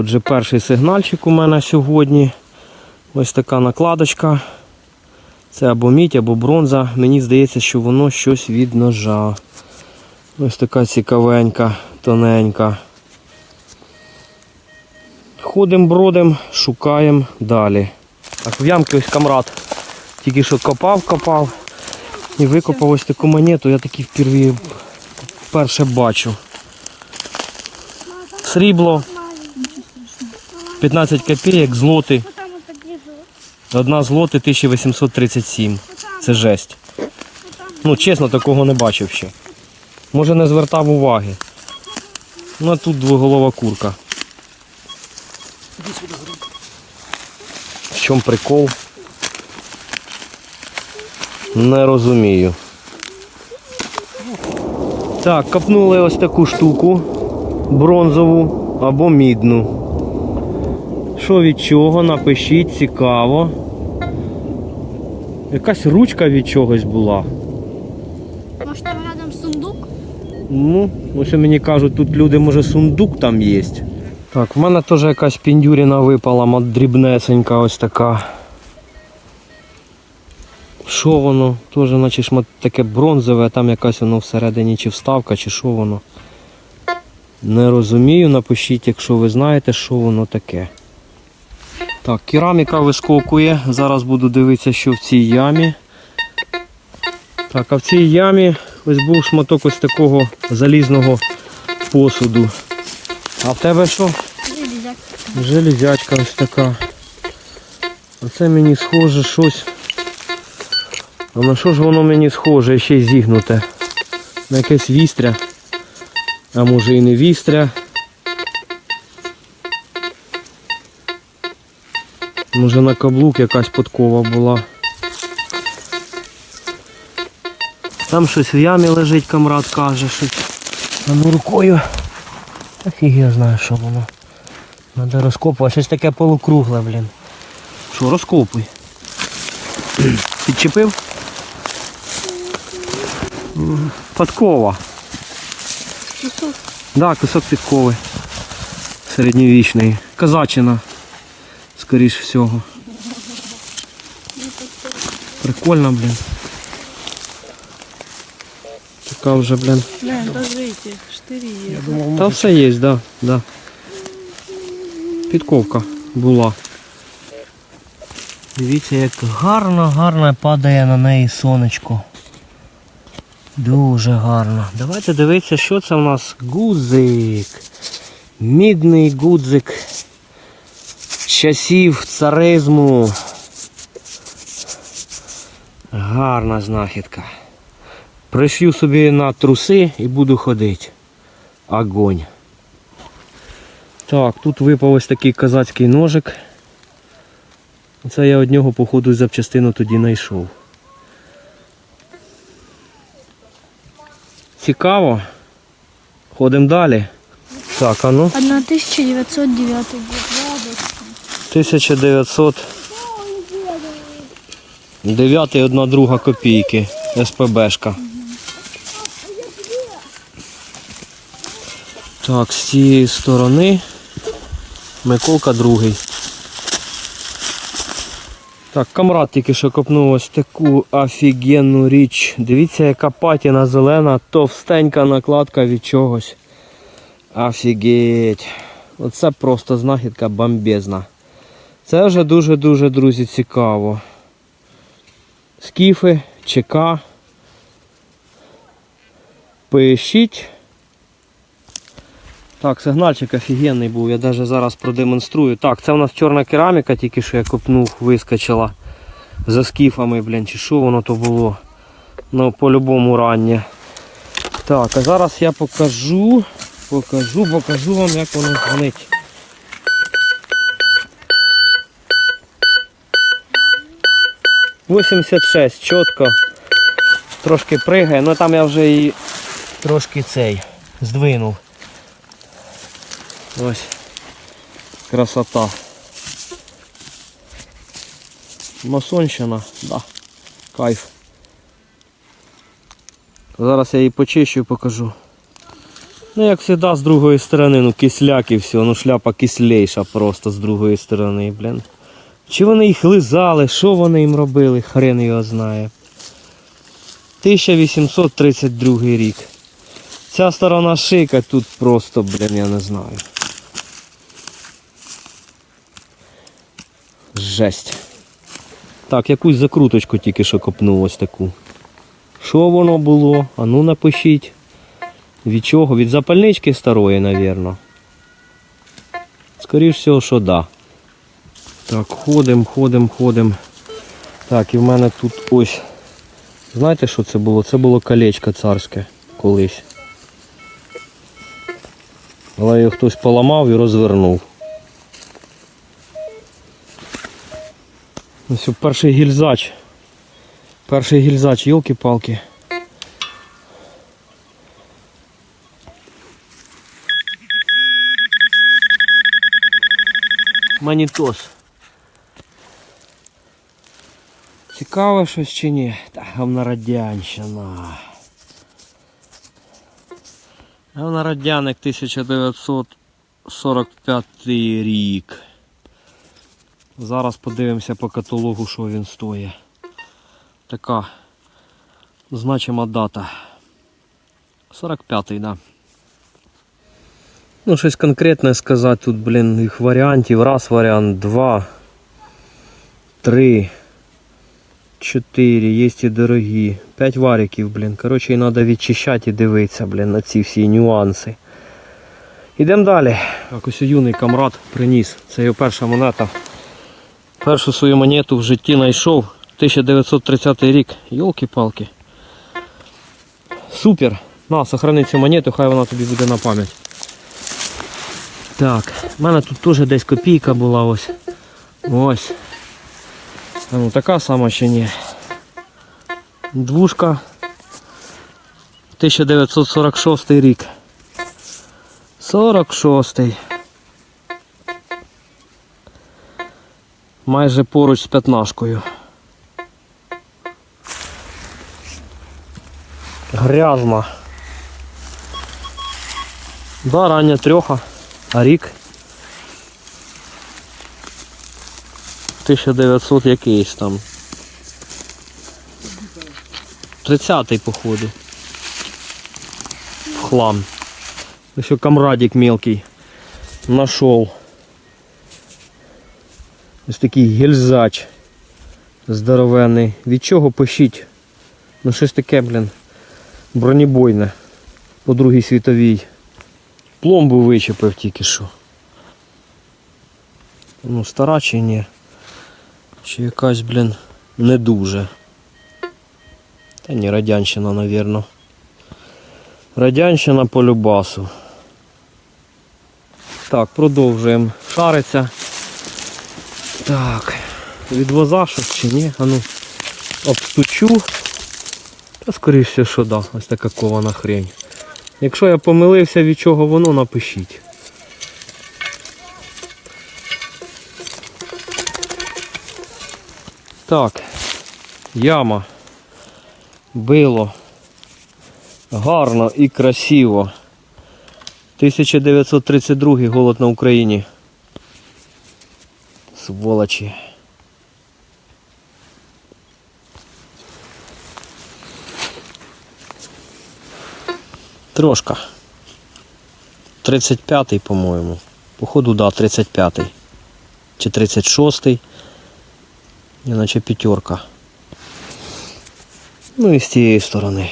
Отже, перший сигнальчик у мене сьогодні. Ось така накладочка. Це або мідь, або бронза. Мені здається, що воно щось від ножа. Ось така цікавенька, тоненька. Ходимо, бродимо, шукаємо далі. Так, в ямки ось камрад. Тільки що копав, копав. І викопав ось таку монету, я вперві вперше бачу. Срібло 15 копійок, злоти. Одна злоти 1837. Це жесть. Ну, чесно, такого не бачив ще. Може не звертав уваги. Ну а тут двоголова курка. В чому прикол? Не розумію. Так, копнули ось таку штуку бронзову або мідну. Що від чого? Напишіть, цікаво. Якась ручка від чогось була. Может там рядом сундук? Ну, ось мені кажуть, тут люди, може, сундук там є. Так, в мене теж якась піндюріна випала, дрібнесенька ось така. Що воно? Теж наче шмат таке бронзове, а там якась воно всередині чи вставка, чи що воно. Не розумію, напишіть, якщо ви знаєте, що воно таке. Так, кераміка вискокує. Зараз буду дивитися, що в цій ямі. Так, а в цій ямі ось був шматок ось такого залізного посуду. А в тебе що? Железяк. Железячка ось така. Оце мені схоже щось. А на що ж воно мені схоже, ще й зігнуте? На якесь вістря. А може і не вістря. Може на каблук якась подкова була. Там щось в ямі лежить, камрад каже, щось. А ну рукою. Та фіг я знаю, що воно. Надо розкопувати. Щось таке полукругле, блін. Що, розкопуй. Підчепив? Подкова. Кусок. Да, кусок підкови. Середньовічний. Казачина. Скоріш всього. Прикольно, блін. Така вже, блін. Даже эти штыри есть. Та все є, да, да. Підковка була. Дивіться, як гарно, гарно падає на неї сонечко. Дуже гарно. Давайте дивитися, що це в нас гудзик. Мідний гудзик часів царизму. Гарна знахідка. Пришью собі на труси і буду ходити. Огонь. Так, тут випав ось такий казацький ножик. Це я від нього, походу, запчастину тоді знайшов. Цікаво. Ходимо далі. Так, а ну. 1909 год. 1909 одна друга копійки. СПБшка. Так, з цієї сторони Миколка другий. Так, камрад тільки що копнув ось таку офігенну річ. Дивіться, яка патіна зелена, товстенька накладка від чогось. Офігеть. Оце просто знахідка бомбезна. Це вже дуже-дуже, друзі, цікаво. Скіфи, ЧК. Пишіть. Так, сигнальчик офігенний був, я навіть зараз продемонструю. Так, це у нас чорна кераміка, тільки що я копнув, вискочила за скіфами, блін, чи що воно то було. Ну, по-любому раннє. Так, а зараз я покажу, покажу, покажу вам, як воно дзвонить. Вісімдесят шесть, чітко. Трошки пригає, ну там я вже і трошки цей здвинув. Ось красота. Масонщина, да. Кайф. Зараз я її почищу і покажу. Ну, як завжди, з другої сторони, ну кисляк і все, ну шляпа кислейша просто з другої сторони, блін. Чи вони їх лизали, що вони їм робили, хрен його знає. 1832 рік. Ця сторона шийка тут просто, блін, я не знаю. Жесть. Так, якусь закруточку тільки що копнув ось таку. Що воно було? А ну напишіть. Від чого? Від запальнички старої, напевно. Скоріш всього, що да. Так, ходим, ходим, ходим. Так, і в мене тут ось. Знаєте, що це було? Це було колечко царське колись. Але його хтось поламав і розвернув. Ось перший гільзач. Перший гільзач, йолки-палки. Манітос. Цікаво щось чи ні? Та гавна радянщина. Гавна радяник 1945 рік. Зараз подивимося по каталогу, що він стоїть. Така значима дата. 45-й, да. Ну, щось конкретне сказати тут, блін, їх варіантів. Раз варіант, два, три, чотири, є і дорогі. П'ять вариків, блін. Коротше, і треба відчищати і дивитися, блін, на ці всі нюанси. Ідемо далі. Так, ось юний камрад приніс. Це його перша монета. Першу свою монету в житті знайшов. 1930 рік. Йолки-палки. Супер. На, сохрани цю монету, хай вона тобі буде на пам'ять. Так, в мене тут теж десь копійка була ось. Ось. Ну така сама ще ні. Двушка. 1946 рік. 46. Майже поруч з п'ятнашкою. Грязна. Да, рання трьоха, а рік 1900 якийсь там. 30-й походу. В хлам. Еще камрадик мелкий. Нашел. Ось такий гільзач. Здоровенний. Від чого пишіть? Ну щось таке, блін. Бронебойне. По Другій світовій. Пломбу вичепив тільки що. Ну, стара чи ні? Чи якась, блін, не дуже. Та ні, радянщина, навірно. Радянщина по любасу. Так, продовжуємо. Шариться. Так. Від воза щось чи ні? А ну, обстучу. Та скоріше, що да, ось така кована хрень. Якщо я помилився від чого воно, напишіть. Так, яма. Било. Гарно і красиво. 1932 голод на Україні. Сволочі. Трошка. 35-й, по-моєму. Походу, да, 35-й. Чи 36-й. Іначе п'ятерка. Ну і з цієї сторони.